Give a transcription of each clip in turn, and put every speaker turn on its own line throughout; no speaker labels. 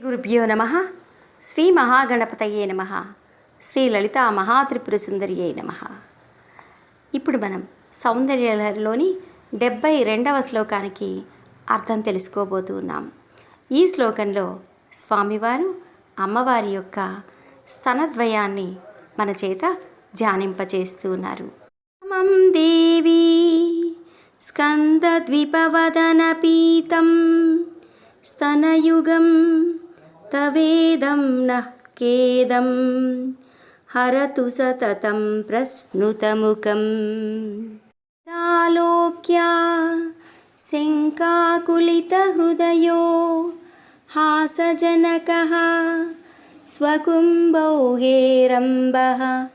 గురుభ్యో నమ శ్రీ మహాగణపతయే నమ శ్రీ లలిత మహాత్రిపుర సుందరియే నమ ఇప్పుడు మనం సౌందర్యలహరిలోని డెబ్బై రెండవ శ్లోకానికి అర్థం తెలుసుకోబోతూ ఉన్నాం. ఈ శ్లోకంలో స్వామివారు అమ్మవారి యొక్క స్తనద్వయాన్ని మన చేత ధ్యానింపచేస్తూ ఉన్నారు. మం దేవి స్కందద్విపవదన పీతం స్తనయుగం తవేదం నః కేదం హరతు సతతం ప్రస్నుతముఖం తాలోక్య శంకాకులితహృదయో హాసజనకः స్వకుంభౌ హేరంబः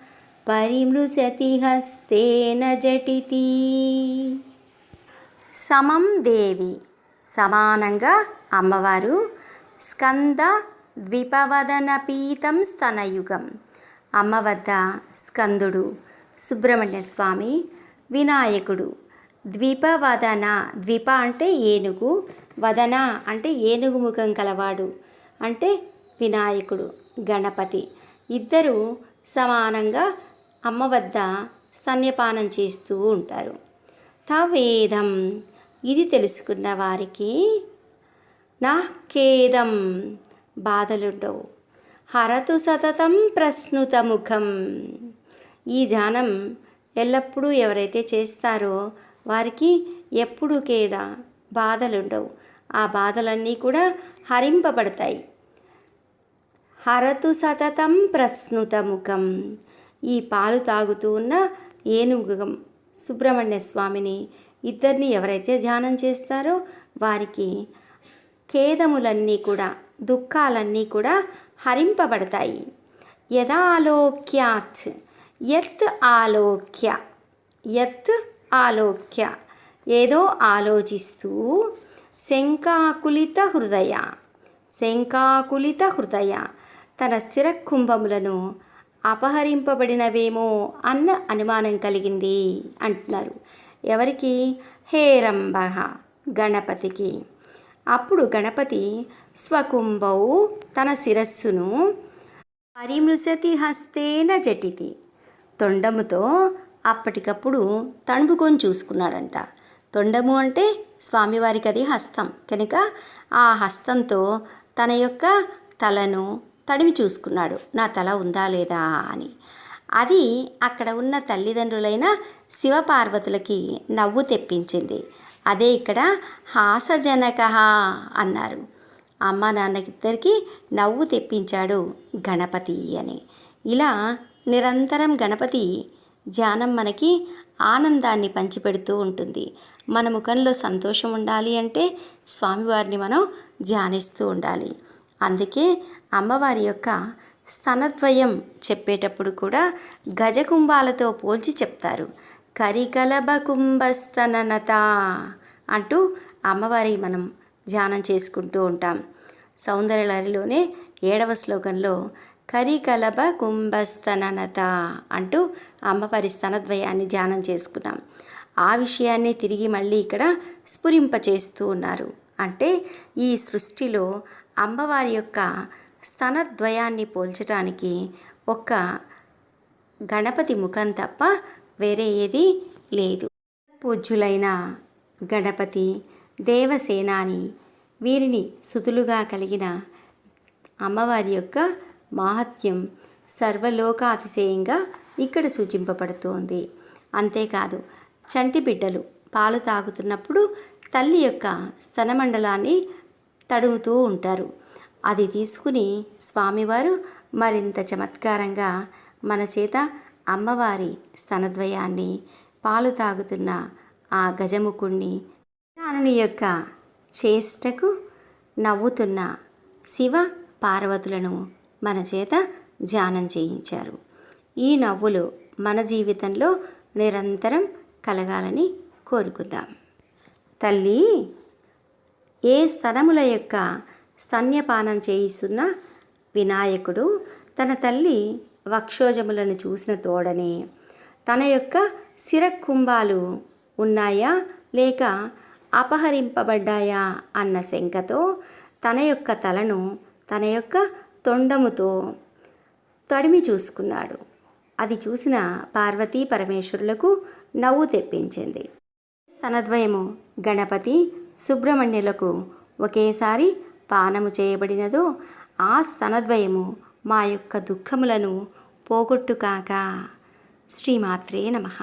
పరిమృశతి హస్తేన జటితి. సమం దేవి. సమానంగా అమ్మవారు స్కంద ద్విపవదన పీతం స్తనయుగం. అమ్మ వద్ద స్కందుడు సుబ్రహ్మణ్య స్వామి వినాయకుడు. ద్విపవదన ద్విప అంటే ఏనుగు వదన అంటే ఏనుగు ముఖం కలవాడు అంటే వినాయకుడు గణపతి. ఇద్దరు సమానంగా అమ్మ వద్ద స్తన్యపానం చేస్తూ ఉంటారు. తవేదం? ఇది తెలుసుకున్న వారికి నా ఖేదం బాధలుండవు. హరతు సతతం ప్రశ్నుత ముఖం. ఈ ధ్యానం ఎల్లప్పుడూ ఎవరైతే చేస్తారో వారికి ఎప్పుడు కేద బాధలుండవు. ఆ బాధలన్నీ కూడా హరింపబడతాయి. హరతు సతతం ప్రశ్నుత ముఖం. ఈ పాలు తాగుతూ ఉన్న ఏనుగుగం సుబ్రహ్మణ్య స్వామిని ఇద్దరిని ఎవరైతే ధ్యానం చేస్తారో వారికి ఖేదములన్నీ కూడా దుఃఖాలన్నీ కూడా హరింపబడతాయి. యదాలోక్యాత్ యత్ ఆలోక్య యత్ ఆలోక్య. ఏదో ఆలోచిస్తూ శంకాకులిత హృదయ శంకాకులిత హృదయ తన స్థిర కుంభములను అపహరింపబడినవేమో అన్న అనుమానం కలిగింది అంటున్నారు. ఎవరికి? హేరంబ గణపతికి. అప్పుడు గణపతి స్వకుంభౌ తన శిరస్సును పరిమృశతి హస్తేన జటితి. తొండముతో అప్పటికప్పుడు తణుపుకొని చూసుకున్నాడంట. తొండము అంటే స్వామివారికి అది హస్తం. కనుక ఆ హస్తంతో తన యొక్క తలను తడిమి చూసుకున్నాడు. నా తల ఉందా లేదా అని. అది అక్కడ ఉన్న తల్లిదండ్రులైన శివపార్వతులకి నవ్వు తెప్పించింది. అదే ఇక్కడ హాసజనక అన్నారు. అమ్మ నాన్నకిద్దరికి నవ్వు తెప్పించాడు గణపతి అని. ఇలా నిరంతరం గణపతి ధ్యానం మనకి ఆనందాన్ని పంచిపెడుతూ ఉంటుంది. మన ముఖంలో సంతోషం ఉండాలి అంటే స్వామివారిని మనం ధ్యానిస్తూ ఉండాలి. అందుకే అమ్మవారి యొక్క స్తనద్వయం చెప్పేటప్పుడు కూడా గజకుంభాలతో పోల్చి చెప్తారు. కరికలబ కుంభస్తననత అంటూ అమ్మవారి మనం ధ్యానం చేసుకుంటూ ఉంటాం. సౌందర్యలరిలోనే ఏడవ శ్లోకంలో కరికలబ కుంభస్తననత అంటూ అమ్మవారి స్తనద్వయాన్ని ధ్యానం చేసుకున్నాం. ఆ విషయాన్ని తిరిగి మళ్ళీ ఇక్కడ స్ఫురింపచేస్తూ ఉన్నారు. అంటే ఈ సృష్టిలో అమ్మవారి యొక్క స్తనద్వయాన్ని పోల్చడానికి ఒక్క గణపతి ముఖం తప్ప వేరే ఏది లేదు. పూజ్యులైన గణపతి దేవసేనాని వీరిని సుతులుగా కలిగిన అమ్మవారి యొక్క మహత్యం సర్వలోకాతిశయంగా ఇక్కడ సూచింపబడుతోంది. అంతేకాదు చంటి బిడ్డలు పాలు తాగుతున్నప్పుడు తల్లి యొక్క స్తనమండలాన్ని తడుముతూ ఉంటారు. అది తీసుకుని స్వామివారు మరింత చమత్కారంగా మన చేత అమ్మవారి స్తనద్వయాన్ని పాలు తాగుతున్న ఆ గజముకుణ్ణి రానుని యొక్క చేష్టకు నవ్వుతున్న శివ పార్వతులను మన చేత ధ్యానం చేయించారు. ఈ నవ్వులు మన జీవితంలో నిరంతరం కలగాలని కోరుకుందాం. తల్లి ఏ స్తనముల యొక్క స్తన్యపానం చేయిస్తున్న వినాయకుడు తన తల్లి వక్షోజములను చూసిన తోడనే తన యొక్క శిరకుంభాలు ఉన్నాయా లేక అపహరింపబడ్డాయా అన్న శంకతో తన యొక్క తలను తన యొక్క తొండముతో తడిమి చూసుకున్నాడు. అది చూసిన పార్వతీ పరమేశ్వరులకు నవ్వు తెప్పించింది. స్తనద్వయము గణపతి సుబ్రహ్మణ్యులకు ఒకేసారి పానము చేయబడినదో ఆ స్తనద్వయము మా యొక్క దుఃఖములను పోగొట్టుకాక శ్రీమాత్రే నమః.